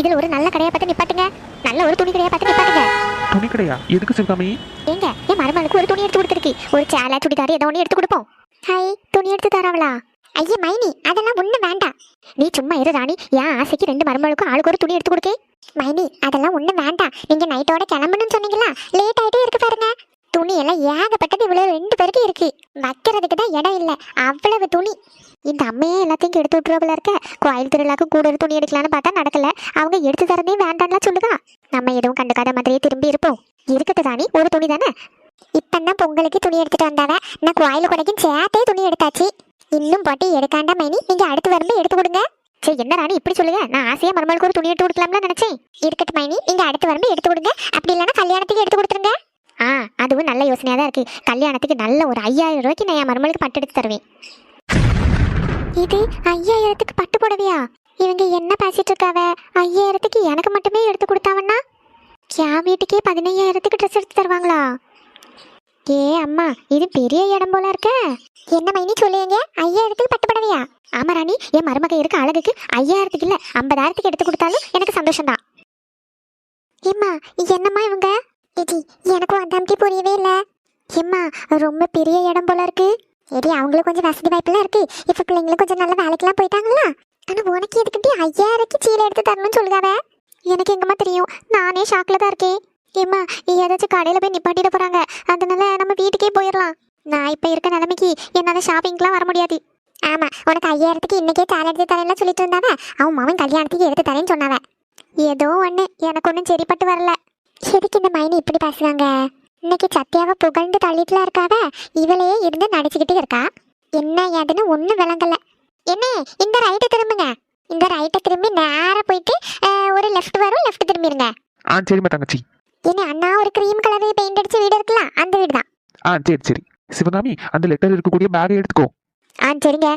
இதுல ஒரு நல்ல கடையை பார்த்து நிப்பாட்டுங்க. நல்ல ஒரு துணி கடையை பார்த்து நிப்பாட்டுங்க. துணி கடையா? எதுக்கு சிவகாமி? ஏங்க என் மருமகளுக்கு ஒரு துணி எடுத்து கொடுத்துருக்கு ஒரு சேலை சுடிதார் ஏதோ ஒன்று எடுத்து கொடுப்போம். ஹாய் துணி எடுத்து தரவளா? ஐயே மைனி அதெல்லாம் ஒன்றும் வேண்டாம். நீ சும்மா இரு ராணி. என் ஆசைக்கு ரெண்டு மருமகளுக்கும் ஆளுக்கு ஒரு துணி எடுத்து கொடுக்கே. மைனி அதெல்லாம் ஒன்றும் வேண்டாம். நீங்க நைட்டோட கிளம்பணும்னு சொன்னீங்களா? லேட் ஆயிட்டே இருக்கு பாருங்க. துணி எல்லாம் ஏகப்பட்டது இவ்வளவு ரெண்டு பேருக்கு இருக்கு. வைக்கிறதுக்கு தான் இடம் இல்லை. அவ்வளவு துணி. இந்த அம்மையே எல்லாத்தையும் எடுத்து விட்டுருவல இருக்க. கோயில் திருவிழாக்கு கூட ஒரு துணி எடுக்கலான்னு பார்த்தா நடக்கல. அவங்க எடுத்து தரதே வேண்டாம்லாம் சொல்லுதா. நம்ம எதுவும் கண்டுக்காத மாதிரியே திரும்பி இருப்போம். இருக்கட்டு தானே ஒரு துணி தானே? இப்பந்தான் பொங்கலுக்கு துணி எடுத்துட்டு வந்தாவ. நான் கோயில் குறைக்கும் சேர்த்தே துணி எடுத்தாச்சு. இன்னும் போட்டு எடுக்காண்டா மைனி? நீங்க அடுத்து வரும்போது எடுத்து கொடுங்க. சரி என்ன ராணி இப்படி சொல்லுங்க நான் ஆசையா மருமகளுக்கு ஒரு துணி எடுத்து கொடுக்கலாம்னு நினைச்சேன். இருக்கட்டு மைனி நீங்க அடுத்து வரும்போது எடுத்து கொடுங்க. அப்படி இல்லைன்னா கல்யாணத்துக்கு எடுத்து கொடுத்துருங்க. ஆ அதுவும் நல்ல யோசனையாக தான் இருக்கு. கல்யாணத்துக்கு நல்ல ஒரு ஐயாயிரம் ரூபாய்க்கு நான் என் மருமகளுக்கு பட்டு எடுத்து தருவேன். இது ஐயாயிரத்துக்கு பட்டு புடவையா? இவங்க என்ன பேசிட்டு இருக்காவ? ஐயாயிரத்துக்கு எனக்கு மட்டுமே எடுத்து கொடுத்தாவன்னா என் வீட்டுக்கே பதினையாயிரத்துக்கு ட்ரெஸ் எடுத்து தருவாங்களா? ஏ அம்மா இது பெரிய இடம் போல இருக்க. என்ன மைனி சொல்லுங்க ஐயாயிரத்துக்கு பட்டு புடவையா? ஆமா ராணி என் மருமக இருக்க அழகுக்கு ஐயாயிரத்துக்கு இல்ல ஐம்பதாயிரத்துக்கு எடுத்து கொடுத்தாலும் எனக்கு சந்தோஷம்தான். ஏம்மா என்னம்மா இவங்க? இது எனக்கும் அதாம்டி புரியவே இல்லை. ஏம்மா ரொம்ப பெரிய இடம் போல இருக்கு. சரி அவங்களுக்கு கொஞ்சம் வசதி வாய்ப்பெல்லாம் இருக்கு. இப்ப பிள்ளைங்களுக்கு கொஞ்சம் நல்ல வேலைக்கெல்லாம் போயிட்டாங்களா? ஆனா உனக்கு எதுக்கிட்டே ஐயாயிரத்துக்கு சீலை எடுத்து தரணும்னு சொல்லுதாவ? எனக்கு எங்கம்மா தெரியும். நானே ஷாக்ல தான் இருக்கேன். ஏம்மா ஏதாச்சும் கடையில போய் நிப்பாட்டிட போறாங்க. அதனால நம்ம வீட்டுக்கே போயிடலாம் நான் இப்ப இருக்க நிலைமைக்கு என்னால ஷாப்பிங்க்கெலாம் வர முடியாது. ஆமா உனக்கு ஐயாயிரத்துக்கு இன்னைக்கே சேலை எடுத்து தரேன்ல சொல்லிட்டு இருந்தாவ? அவன் மாமன் கல்யாணத்துக்கு எடுத்து தரேன்னு சொன்னாவ. ஏதோ ஒண்ணு எனக்கு ஒன்றும் சரிப்பட்டு வரல. எதுக்கு இந்த மைனி இப்படி பேசுறாங்க? இன்னைக்கு சத்யாவை புகழ்ந்து தள்ளிட்டுல இருக்காவ? இவளே இருந்து நடிச்சுக்கிட்டு இருக்கா? என்ன ஏதுன்னு ஒன்றும் விளங்கல. என்ன இந்த ரைட்டை திரும்புங்க. இந்த ரைட்டை திரும்பி நேரா போயிட்டு ஒரு லெஃப்ட் வரும் லெஃப்ட் திரும்பிடுங்க ஆ சரிம்மா தங்கச்சி. என்ன அண்ணா ஒரு க்ரீம் கலர் பெயிண்ட் அடிச்ச வீடு இருக்குல்ல அந்த வீடு தான். ஆ சரி சரி. சிவகாமி அந்த லெட்டர் இருக்கக்கூடிய பேக்கை எடுத்துக்கோ. ஆ சரிங்க.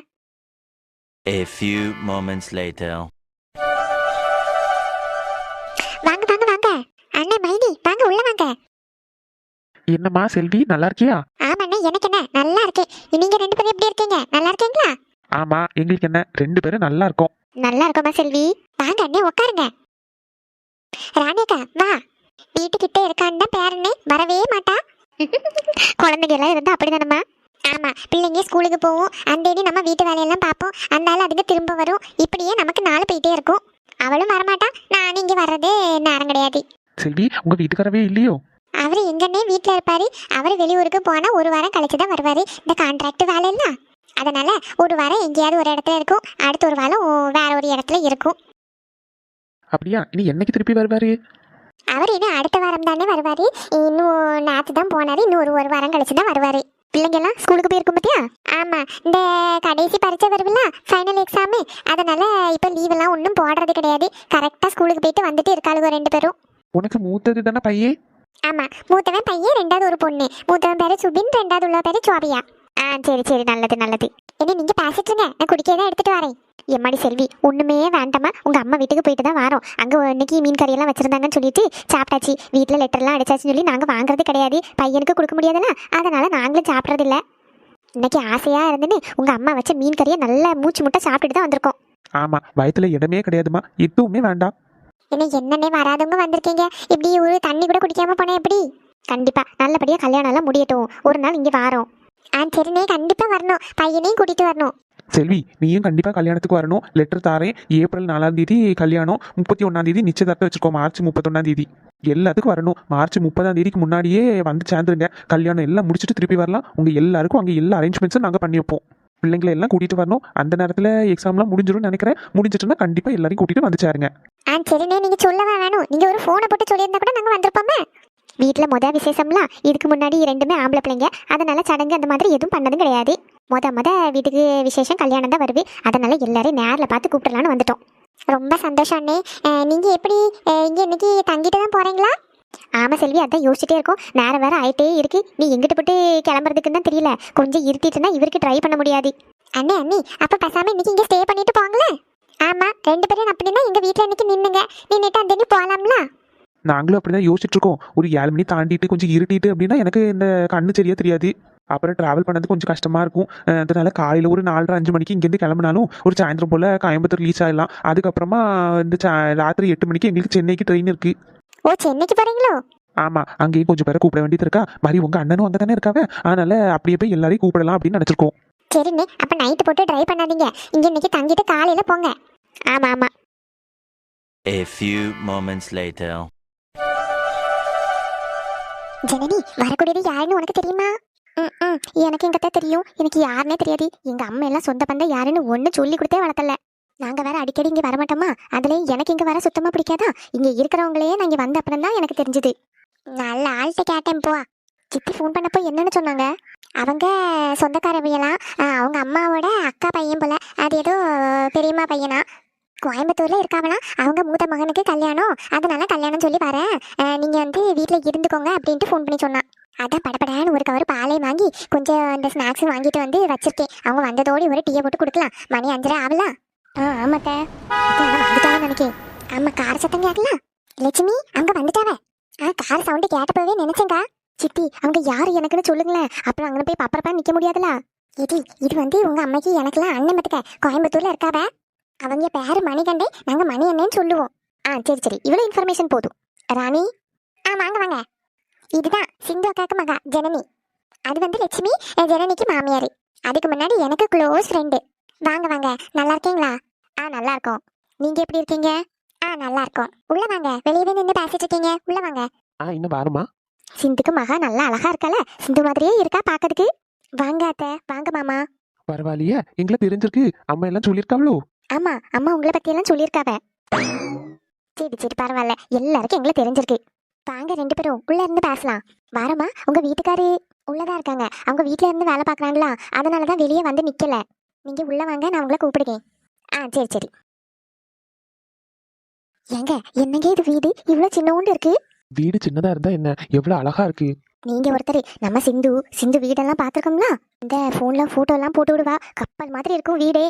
A few moments later. வாங்க வாங்க வாங்க. அண்ணே மைனி வாங்க உள்ள வாங்க. என்னம்மா செல்வி நல்லா இருக்கியா? ஆமாண்ணே எனக்கு என்ன? நல்லா இருக்கு நீங்க ரெண்டு பேரும் எப்படி இருக்கீங்க? நல்லா இருக்கீங்களா? ஆமா எங்களுக்கு என்ன? ரெண்டு பேரும் நல்லா இருக்கோம். நல்லா இருக்கோமா செல்வி? வாங்க அண்ணே உட்காருங்க ராணிகா வா. வீட்டுக்கிட்ட இருக்கான்னு பேரண்ணே வரவே மாட்டா. குழந்தைங்க எல்லாம் இருந்தா அப்படிதானம்மா? ஆமா பிள்ளைங்க ஸ்கூலுக்கு போவோம். அந்தேடி நம்ம வீட்டு வேலையெல்லாம் பார்ப்போம். அந்தால அதுக்கு திரும்ப வரும். இப்படியே நமக்கு நாள் போயிட்டே இருக்கும். அவளும் வரமாட்டா. நானும் இங்க வர்றதே நேரம் கிடையாது. செல்வி உங்க வீட்டுக்காரவே இல்லையோ? அவர் எங்கன்னே வீட்டில் இருப்பாரு. அவர் வெளியூருக்கு போனா ஒரு வாரம் கழிச்சு தான் வருவாரு. இந்த கான்ட்ராக்ட் வேலை இல்ல. அதனால ஒரு வாரம் எங்கேயாவது ஒரு இடத்துல இருக்கும். அடுத்த ஒரு வாரம் வேற ஒரு இடத்துல இருக்கும். அப்படியா? இனி என்னைக்கு திருப்பி வருவாரு? அவர் இன்னும் அடுத்த வாரம் தானே வருவாரு. இன்னும் நேற்று தான் போனாரு. இன்னும் ஒரு ஒரு வாரம் கழிச்சு தான் வருவாரு. பிள்ளைங்க எல்லாம் ஸ்கூலுக்கு போயிருக்கும் பார்த்தியா ஆமா. இந்த கடைசி பரீட்சை வருவில்ல ஃபைனல் எக்ஸாமு அதனால இப்போ லீவ் எல்லாம் ஒன்றும் போடுறது கிடையாது. கரெக்டாக ஸ்கூலுக்கு போயிட்டு வந்துட்டு இருக்காளுங்க ரெண்டு பேரும். உனக்கு மூத்தது தானே பையன்? ஆமா மூத்தவன் பையன் ரெண்டாவது ஒரு பொண்ணு. மூத்தவன் பேரு சுபின் ரெண்டாவது உள்ள பேரு சோபியா ஆ சரி சரி நல்லது நல்லது. என்ன நீங்க பேசிட்டு இருங்க. நான் குடிக்கதான் எடுத்துட்டு வரேன். எம்மாடி செல்வி ஒண்ணுமே வேண்டாமா உங்க அம்மா வீட்டுக்கு போயிட்டு தான் வரோம். அங்க இன்னைக்கு மீன் கறியெல்லாம் வச்சுருந்தாங்கன்னு வச்சிருந்தாங்கன்னு சொல்லிட்டு சாப்பிட்டாச்சு. வீட்டுல லெட்டர்லாம் அடிச்சாச்சுன்னு சொல்லி நாங்க வாங்குறது கிடையாது. பையனுக்கு கொடுக்க முடியாதுல்ல. அதனால நாங்களும் சாப்பிட்றதில்ல இன்னைக்கு ஆசையா இருந்துன்னு உங்க அம்மா வச்ச மீன் கறியை நல்லா மூச்சு முட்டை சாப்பிட்டுட்டு தான் வந்திருக்கோம். ஆமா வயிற்றுல இடமே கிடையாதுமா எதுவுமே வேண்டாம். என்ன என்னன்னே வராதவங்க வந்திருக்கீங்க. இப்படி ஒரு தண்ணி கூட குடிக்காம போனேன் எப்படி? கண்டிப்பா நல்லபடியா கல்யாணம் எல்லாம் முடியட்டும். ஒரு நாள் இங்க வாரோம். ஆ சரிண்ணே கண்டிப்பா வரணும். பையனையும் கூட்டிட்டு வரணும். செல்வி நீயும் கண்டிப்பாக கல்யாணத்துக்கு வரணும். லெட்டர் தாரேன். ஏப்ரல் நாலாம் தேதி கல்யாணம். முப்பத்தி ஒன்றாம் தேதி நிச்சயதார்த்தம் வச்சுருக்கோம் மார்ச் முப்பத்தொன்னாம் தேதி. எல்லாத்துக்கும் வரணும். மார்ச் முப்பதாம் தேதிக்கு முன்னாடியே வந்து சேர்ந்துருங்க. கல்யாணம் எல்லாம் முடிச்சுட்டு திருப்பி வரலாம். உங்கள் எல்லாருக்கும் அங்கே எல்லா அரேஞ்ச்மெண்ட்ஸும் நாங்கள் பண்ணி வைப்போம். பிள்ளைங்களை எல்லாம் கூட்டிட்டு வரணும். அந்த நேரத்தில் எக்ஸாம்லாம் முடிஞ்சிடும் நினைக்கிறேன். முடிஞ்சிட்டுன்னா கண்டிப்பாக எல்லாரையும் கூட்டிட்டு வந்து சேருங்க. ஆ சரிண்ணே. நீங்க சொல்லவா வேணும். நீங்க ஒரு போனை போட்டு சொல்லியிருந்தா கூட நாங்க வந்திருப்போமே. வீட்டில் முத விசேஷம்லாம் இதுக்கு முன்னாடி ரெண்டுமே ஆம்பளை பிள்ளைங்க. அதனால சடங்கு அந்த மாதிரி எதுவும் பண்ணதும் கிடையாது. முத முத வீட்டுக்கு விசேஷம் கல்யாணம் தான் வருது. அதனால எல்லாரையும் நேரில் பார்த்து கூப்பிடலான்னு வந்துட்டோம். ரொம்ப சந்தோஷம் அண்ணே. அஹ், நீங்க எப்படி அஹ், இங்க இன்னைக்கு தங்கிட்டு தான் போறீங்களா? ஆமா செல்வி அதான் யோசிச்சுட்டே இருக்கோம். நேரம் வேற ஆயிட்டே இருக்கு. நீ எங்கிட்டு போட்டு கிளம்புறதுக்குன்னு தான் தெரியல. கொஞ்சம் இருத்திட்டுனா இவருக்கு ட்ரை பண்ண முடியாது. அண்ணே அண்ணி அப்ப பேசாம இன்னைக்கு இங்க ஸ்டே பண்ணிட்டு போங்களேன் ஆமா ரெண்டு பேரும் அப்படின்னா எங்க வீட்ல இன்னைக்கு நின்னுங்க. நின்னுட்டு அந்த போலாம்ல? நாங்களும் அப்படிதான் யோசிச்சுட்டு இருக்கோம். ஒரு ஏழு மணி தாண்டிட்டு கொஞ்சம் இருட்டிட்டு அப்படின்னா எனக்கு இந்த கண்ணு சரியா தெரியாது. அப்புறம் டிராவல் பண்ணது கொஞ்சம் கஷ்டமா இருக்கும். அதனால காலையில ஒரு நாலரை அஞ்சு மணிக்கு இங்கேருந்து கிளம்பினாலும் ஒரு சாயந்தரம் போல கோயம்புத்தூர் ரீச் ஆயிடலாம். அதுக்கப்புறமா இந்த சா- ராத்திரி எட்டு மணிக்கு எங்களுக்கு சென்னைக்கு ட்ரெயின் இருக்கு. ஓ சென்னைக்கு போறீங்களோ? ஆமா அங்கேயும் கொஞ்சம் பேரை கூப்பிட வேண்டியது இருக்கா? மாதிரி உங்க அண்ணனும் அங்கே தானே இருக்காவே? அதனால அப்படியே போய் எல்லாரையும் கூப்பிடலாம் அப்படின்னு நினைச்சிருக்கோம். சரிண்ணே அப்ப நைட்டு போட்டு ட்ரை பண்ணாதீங்க. இங்க இன்னைக்கு தங்கிட்டு காலையில போங்க. ஆமா ஆமா. A few moments later. Janani வரக்கூடியது யாருன்னு உனக்கு தெரியுமா? ம், ம் எனக்கு எங்க அத்தை தெரியும். எனக்கு யாருன்னே தெரியாது. எங்க அம்மா எல்லாம் சொந்த பந்தம் யாருன்னு ஒண்ணு சொல்லி கொடுத்தே வளர்த்தல. நாங்க வேற அடிக்கடி இங்க வரமாட்டோமா? அதுலேயும் எனக்கு இங்க வர சுத்தமா பிடிக்காதா? இங்க இருக்கிறவங்களையே நான் இங்க வந்த அப்புறம் தான் எனக்கு தெரிஞ்சது. நல்ல ஆள்கிட்ட கேட்டேன் போ. சித்தி ஃபோன் பண்ணப்போ என்னன்னு சொன்னாங்க? அவங்க சொந்தக்காரவியலாம் அவங்க அம்மாவோட அக்கா பையன் போல. அது ஏதோ பெரியம்மா பையனா? கோயம்புத்தூர்ல இருக்காவனா அவங்க மூத்த மகனுக்கு கல்யாணம். அதனால கல்யாணம் சொல்லி வரேன். நீங்க வந்து வீட்டில் இருந்துக்கோங்க அப்படின்ட்டு ஃபோன் பண்ணி சொன்னான். அதான் படபடான்னு ஒரு கவர் பாலை வாங்கி கொஞ்சம் இந்த ஸ்நாக்ஸ் வாங்கிட்டு வந்து வச்சிருக்கேன். அவங்க வந்ததோடு ஒரு டீயை போட்டு கொடுக்கலாம். மணி அஞ்சரை ஆகலாம் ஆ ஆமாத்த வந்துட்டாங்கன்னு நினைக்கேன். ஆமா கார் சத்தம் கேட்கலாம் லட்சுமி அவங்க வந்துட்டாவ? ஆ கார் சவுண்டு கேட்டப்பவே நினைச்சேங்க சித்தி அவங்க யாரு எனக்குன்னு சொல்லுங்களேன். அப்புறம் அங்கே போய் பப்பரப்பா நிக்க முடியாதுல? இது இது வந்து உங்க அம்மைக்கு எனக்குலாம் அண்ணன் பத்துக்க. கோயம்புத்தூர்ல இருக்காவ? அவங்க பேரு மணிகண்டே நாங்க மணி அண்ணேன்னு சொல்லுவோம். ஆ சரி சரி. இவ்வளோ இன்ஃபர்மேஷன் போதும். ராணி? ஆ வாங்க வாங்க. இதுதான் சிந்து அக்காக்கு மகா ஜனனி. அது வந்து லட்சுமி அஹ் ஜனனிக்கு மாமியார். அதுக்கு முன்னாடி எனக்கு க்ளோஸ் ஃப்ரெண்டு வாங்க வாங்க. நல்லா இருக்கீங்களா? ஆ நல்லா இருக்கோம். நீங்க எப்படி இருக்கீங்க? ஆ நல்லா இருக்கோம். உள்ள வாங்க. வெளியவே நின்று பேசிட்டு இருக்கீங்க. உள்ள வாங்க. ஆ இன்னும் வாருமா? சிந்துக்கு மகா நல்லா அழகா இருக்கால. சிந்து மாதிரியே இருக்கா பாக்கிறதுக்கு? வாங்க அத்தை. வாங்க மாமா. பரவாயில்லையே. எங்களை தெரிஞ்சிருக்கு. அம்மா எல்லாம் சொல்லியிருக்காவளோ? ஆமா அம்மா உங்களை பத்தி எல்லாம் சொல்லியிருக்காவ. சரி சரி பரவாயில்ல. எல்லாருக்கும் எங்களை தெரிஞ்சிருக்கு. வாங்க ரெண்டு பேரும் உள்ள இருந்து பேசலாம். வாரமா உங்க வீட்டுக்காரு உள்ளதா இருக்காங்க. அவங்க வீட்ல இருந்து வேலை பார்க்கறாங்களா? அதனாலதான் வெளியே வந்து நிக்கல. நீங்க உள்ள வாங்க நான் உங்களை கூப்பிடுறேன் ஆ சரி சரி. ஏங்க என்னங்க இது வீடு? இவ்வளவு சின்னோண்டு இருக்கு. வீடு சின்னதா இருந்தா என்ன? எவ்வளவு அழகா இருக்கு. நீங்க ஒருத்தர் நம்ம சிந்து சிந்து வீடெல்லாம் பார்த்துருக்கோம்ல? இந்த ஃபோன்ல எல்லாம் போட்டு விடுவா. கப்பல் மாதிரி இருக்கும் வீடே.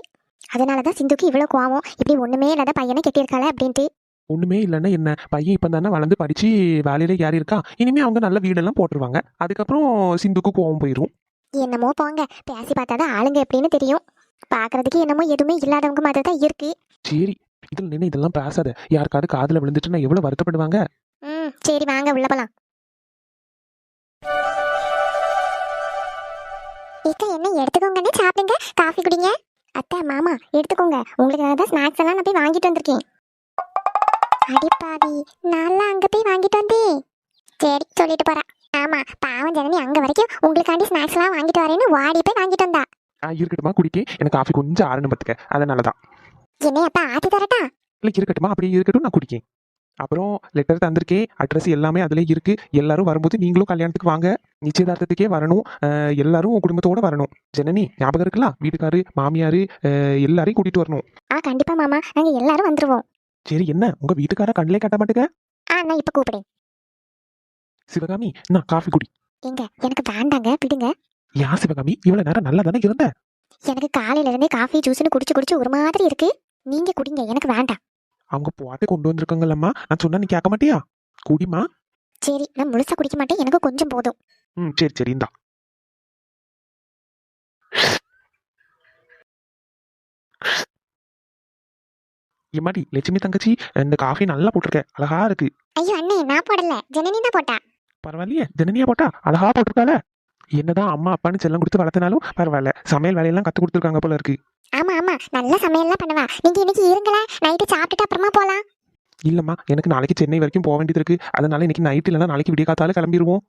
அதனாலதான் சிந்துக்கு இவ்வளவு கோவம். இப்படி ஒண்ணுமே இல்லாத பையனை கெட்டியிருக்காளே அப்படின்ட்டு. ஒண்ணுமே இல்லைன்னா என்ன? பையன் இப்ப தானே வளர்ந்து படிச்சு வேலையில யார் இருக்கா இனிமே அவங்க நல்ல வீடெல்லாம் போட்டுருவாங்க. அதுக்கப்புறம் சிந்துக்கு கோவம் போயிரும். என்னமோ போங்க. பேசி பார்த்தாதான் ஆளுங்க எப்படின்னு தெரியும். பார்க்கறதுக்கு என்னமோ எதுவுமே இல்லாதவங்க மாதிரி தான் இருக்கு. சரி இதுல நின்று இதெல்லாம் பேசாத. யாருக்காவது காதுல விழுந்துட்டு நான் எவ்வளவு வருத்தப்படுவாங்க? ம் சரி வாங்க உள்ள போலாம். ஏக்கா என்ன எடுத்துக்கோங்கன்னு சாப்பிடுங்க. காஃபி குடிங்க. அத்தை மாமா எடுத்துக்கோங்க. உங்களுக்கு தான் ஸ்நாக்ஸ் எல்லாம் நான் போய் வாங்கிட்டு வந்திருக்கேன். அடிப்பாவி நல்லா அங்க போய் வாங்கிட்டு வந்தேன். சரி சொல்லிட்டு போறா. ஆமா பாவம் ஜனனி அங்க வரைக்கும் உங்களுக்காண்டி ஸ்நாக்ஸ் எல்லாம் வாங்கிட்டு வரேன்னு வாடி போய் வாங்கிட்டு வந்தா. ஆ இருக்கட்டுமா குடிக்க. எனக்கு காஃபி கொஞ்சம் ஆறணும் பத்துக்க. அதனாலதான். என்னைய அப்பா ஆத்தி தரட்டா? இல்லை இருக்கட்டுமா அப்படியே இருக்கட்டும் நான் குடிக்கேன் அப்புறம் லெட்டர் தந்திருக்கேன் அட்ரஸ் எல்லாமே அதிலே இருக்கு. எல்லாரும் வரும்போது நீங்களும் கல்யாணத்துக்கு வாங்க. நிச்சயதார்த்தத்துக்கே வரணும். எல்லாரும் குடும்பத்தோட வரணும். ஜனனி ஞாபகம் இருக்குல்ல? வீட்டுக்காரு மாமியாரு எல்லாரையும் கூட்டிட்டு வரணும். ஆ கண்டிப்பா மாமா. நாங்க எல்லாரும் வந்துருவோம். சரி என்ன? உங்க வீட்டுக்கார கண்ணிலே கட்ட மாட்டேங்க? ஆ நான் இப்ப கூப்பிடுறேன். சிவகாமி நான் காஃபி குடி. எங்க? எனக்கு வேண்டாங்க விடுங்க. யா சிவகாமி இவ்வளவு நேரம் நல்லா தானே இருந்த? எனக்கு காலையில இருந்தே காஃபி ஜூஸ்னு குடிச்சு குடிச்சு ஒரு மாதிரி இருக்கு. நீங்க குடிங்க எனக்கு வேண்டாம். அவங்க போட்டு கொண்டு வந்திருக்காங்கல்லம்மா. நான் சொன்னா நீ கேட்க மாட்டியா? குடிமா சரி நான் முழுசா குடிக்க மாட்டேன். எனக்கு கொஞ்சம் போதும். ம் சரி சரி இந்தா. எம்மாடி லட்சுமி தங்கச்சி இந்த காஃபி நல்லா போட்டிருக்க. அழகா இருக்கு. ஐயோ அண்ணே நான் போடல. ஜனனி தான் போட்டா. பரவாயில்லையே ஜனனியா போட்டா? அழகா போட்டிருக்கால என்னதான் அம்மா அப்பான்னு செல்லம் கொடுத்து வளர்த்தனாலும் பரவாயில்ல. சமையல் வேலையெல்லாம் கத்து கொடுத்துருக்காங்க போல இருக்கு. ஆமா ஆமா. நல்ல சமையல்லாம் பண்ணுவா. நீங்க இன்னைக்கு இருங்களேன் நைட்டு சாப்பிட்டுட்டு அப்புறமா போலாம். இல்லம்மா எனக்கு நாளைக்கு சென்னை வரைக்கும் போக வேண்டியது இருக்கு. அதனால இன்னைக்கு நைட் இல்லைன்னா நாளைக்கு விடிய காத்தால கிளம்பிடுவோம்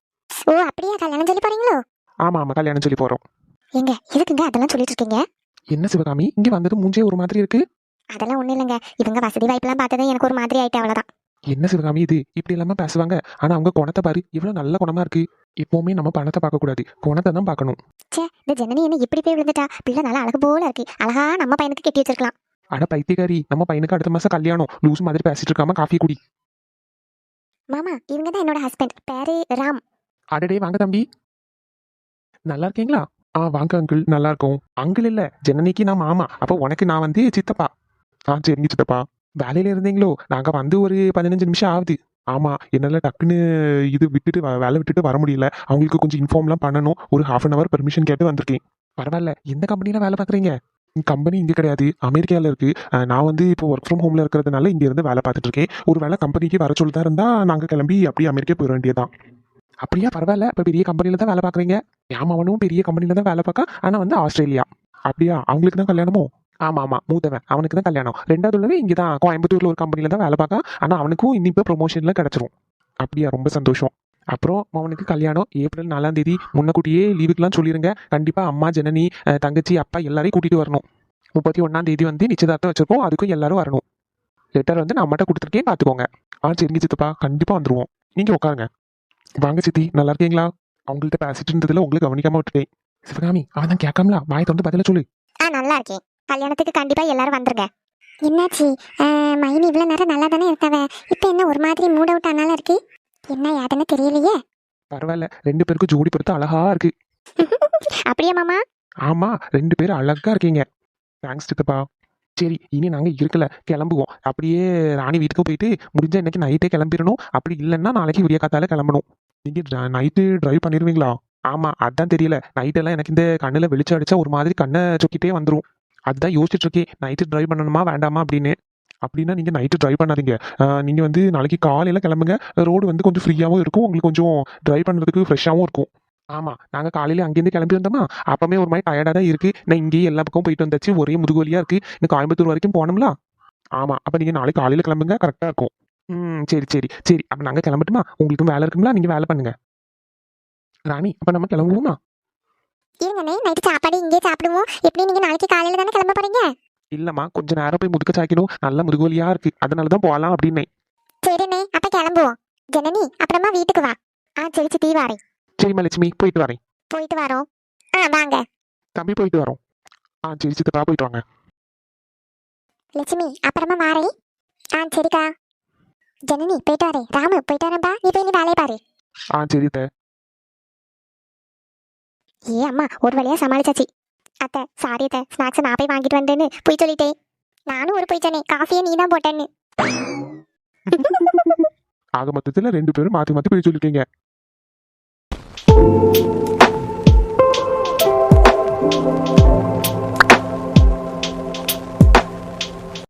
ஓ அப்படியே? கல்யாணம் சொல்லி போறீங்களோ? ஆமா ஆமா. கல்யாணம் சொல்லி போறோம். எங்க? எதுக்குங்க அதெல்லாம் சொல்லிட்டு இருக்கீங்க? என்ன சிவகாமி? இங்க வந்தது மூஞ்சே ஒரு மாதிரி இருக்கு. அதெல்லாம் ஒண்ணும் இல்லைங்க. இவங்க வசதி வாய்ப்பெல்லாம் பார்த்ததே எனக்கு ஒரு மாதிரி ஆயிட்டு அவ்வளவுதான். என்ன சிவகாமி இது? இப்படி இல்லாம பேசுவாங்க. ஆனா அவங்க குணத்தை பாரு. இவ்வளவு நல்ல குணமா இருக்கு. எப்பவுமே நம்ம பணத்தை பார்க்க கூடாது குணத்தை தான் பார்க்கணும். ச்சே இந்த ஜனனி என்ன இப்படி போய் விழுந்துட்டா? பிள்ளை நல்லா அழகு போல இருக்கு. அழகா நம்ம பையனுக்கு கட்டி வச்சிருக்கலாம். அட பைத்தியக்காரி நம்ம பையனுக்கு அடுத்த மாசம் கல்யாணம். லூஸ் மாதிரி பேசிட்டு இருக்காம காஃபி குடி. மாமா இவங்க தான் என்னோட ஹஸ்பண்ட் பேரு ராம். அடடே வாங்க தம்பி. நல்லா இருக்கீங்களா? ஆ வாங்க அங்கிள் நல்லா இருக்கும். அங்கிள் இல்ல. ஜனனிக்கு நான் மாமா. அப்போ உனக்கு நான் வந்து சித்தப்பா. ஆ சரிங்க சித்தப்பா. வேலையில இருந்தீங்களோ? நாங்க வந்து ஒரு பதினஞ்சு நிமிஷம் ஆகுது. ஆமாம் என்னால டக்குன்னு இது விட்டுட்டு வேலை விட்டுட்டு வர முடியல. அவங்களுக்கு கொஞ்சம் இன்ஃபார்ம்லாம் பண்ணணும். ஒரு ஹாஃப் அன் ஹவர் பெர்மிஷன் கேட்டு வந்திருக்கேன். பரவாயில்ல எந்த கம்பெனியில் வேலை பார்க்குறீங்க? கம்பெனி இங்கே கிடையாது. அமெரிக்காவில் இருக்கு. நான் வந்து இப்போ ஒர்க் ஃப்ரம் ஹோமில் இருக்கிறதுனால இங்கேருந்து வேலை பார்த்துட்டு இருக்கேன். ஒரு வேலை கம்பெனிக்கு வர சொல்லிட்டா இருந்தால் நாங்கள் கிளம்பி அப்படியே அமெரிக்கா போயிட வேண்டியதான் அப்படியா பரவாயில்ல. இப்போ பெரிய கம்பெனியில் தான் வேலை பார்க்குறீங்க. அவனும் பெரிய கம்பெனியில் தான் வேலை பார்க்க? ஆனால் வந்து ஆஸ்திரேலியா. அப்படியா அவங்களுக்கு தான் கல்யாணமோ? ஆமா ஆமா மூத்தவன். அவனுக்கு தான் கல்யாணம். ரெண்டாவது உள்ளவே இங்கே தான் கோயம்புத்தூர்ல ஒரு கம்பெனில தான் வேலை பார்க்க. ஆனால் அவனுக்கும் இன்னிப்போ ப்ரொமோஷன்ல கிடைச்சிரும். அப்படியா ரொம்ப சந்தோஷம். அப்புறம் அவனுக்கு கல்யாணம். ஏப்ரல் நாலாம் தேதி. முன்னக்கூட்டியே லீவுக்குலாம் சொல்லிருங்க. கண்டிப்பா அம்மா ஜனனி தங்கச்சி அப்பா எல்லாரையும் கூட்டிட்டு வரணும். முப்பத்தி ஒன்னாம் தேதி வந்து நிச்சயதார்த்தம் வச்சிருக்கோம். அதுக்கும் எல்லாரும் வரணும். லெட்டர் வந்து நான் மட்டும் கொடுத்துருக்கேன் பார்த்துக்கோங்க. ஆ சரிங்க சித்தப்பா. கண்டிப்பாக வந்துருவோம். நீங்கள் உட்காருங்க. வாங்க சித்தி. நல்லா இருக்கீங்களா? அவங்கள்ட்ட பேசிட்டு இருந்ததுல உங்களுக்கு கவனிக்காம விட்டுட்டேன். சிவகாமி அவன் தான் கேட்காமலா? வாய் தொண்டு பதில சொல்லு. நல்லா இருக்கேன். கல்யாணத்துக்கு கண்டிப்பா எல்லாரும் வந்துருங்க. என்னாச்சு? மைனி இவ்வளவு நேரம் நல்லா தானே இருந்தவ இப்போ என்ன ஒரு மாதிரி மூட் அவுட் ஆனாலும் இருக்கு? என்ன யாருன்னு தெரியலையே? பரவாயில்ல. ரெண்டு பேருக்கும் ஜோடி பொறுத்து அழகா இருக்கு. அப்படியே மாமா? ஆமா ரெண்டு பேரும் அழகா இருக்கீங்க. தேங்க்ஸ் சித்தப்பா. சரி இனி நாங்க இருக்கல கிளம்புவோம். அப்படியே ராணி வீட்டுக்கு போயிட்டு முடிஞ்சா இன்னைக்கு நைட்டே கிளம்பிடணும். அப்படி இல்லைன்னா நாளைக்கு விடிய காத்தால கிளம்பணும். நீங்க நைட்டு டிரைவ் பண்ணிடுவீங்களா? ஆமா அதான் தெரியல. நைட் எல்லாம் எனக்கு இந்த கண்ணுல வெளிச்சம் அடிச்சா ஒரு மாதிரி கண்ணை சொக்கிட்டே வந்துரும். அதுதான் யோசிச்சுட்டு இருக்கேன் நைட்டு ட்ரைவ் பண்ணணுமா வேண்டாமா அப்படின்னு. அப்படின்னா நீங்கள் நைட்டு ட்ரைவ் பண்ணாதீங்க. நீங்கள் வந்து நாளைக்கு காலையில் கிளம்புங்க. ரோடு வந்து கொஞ்சம் ஃப்ரீயாகவும் இருக்கும். உங்களுக்கு கொஞ்சம் ட்ரைவ் பண்ணுறதுக்கு ஃப்ரெஷ்ஷாகவும் இருக்கும். ஆமாம் நாங்கள் காலையில் அங்கேருந்து கிளம்பி வந்தோமா அப்போமே ஒரு மாதிரி டயர்டாக தான் இருக்குது நான் இங்கேயே எல்லா பக்கமும் போயிட்டு வந்தாச்சு. ஒரே முதுகு இருக்குது இன்னும் கோயம்புத்தூர் வரைக்கும் போனோம்ல? ஆமாம் அப்போ நீங்கள் நாளைக்கு காலையில் கிளம்புங்க கரெக்டாக இருக்கும். ம் சரி சரி சரி. அப்போ நாங்கள் கிளம்பட்டுமா? உங்களுக்கும் வேலை இருக்குங்களா? நீங்கள் வேலை பண்ணுங்கள் ராணி அப்போ நம்ம கிளம்புவோமா? இருங்கண்ணே நைட்டு சாப்பாடு இங்கே சாப்பிடுவோம். எப்படி நீங்க நாளைக்கு காலையில தானே கிளம்ப போறீங்க? இல்லம்மா கொஞ்ச நேரம் போய் முதுக்க சாய்க்கணும் நல்ல முதுகு வலியா இருக்கு. அதனால தான் போகலாம் அப்படின்னே சரிண்ணே அப்ப கிளம்புவோம். ஜனனி அப்புறமா வீட்டுக்கு வா. ஆ சரி சித்தி வாரேன். சரிம்மா லட்சுமி போயிட்டு வரேன். போயிட்டு வரோம். ஆ வாங்க. தம்பி போயிட்டு வரோம். ஆ சரி சித்தப்பா போயிட்டு வாங்க. லட்சுமி அப்புறமா வாரேன் ஆ சரிக்கா. ஜனனி போயிட்டு வரேன். ராமு போயிட்டு வரேன்பா. நீ போய் நீ வேலையை பாரு. ஆ சரி அத்தை. ஏ அம்மா ஒரு வழியா சமாளிச்சாச்சு. அத்தை சாரி அத்தை ஸ்நாக்ஸ் நான் போய் வாங்கிட்டு வந்தேன்னு போய் சொல்லிட்டேன். நானும் ஒரு போய் சொன்னேன் காஃபியை நீ தான் போட்டேன்னு. ஆக மொத்தத்துல ரெண்டு பேரும் மாற்றி மாற்றி போய் சொல்லிருக்கீங்க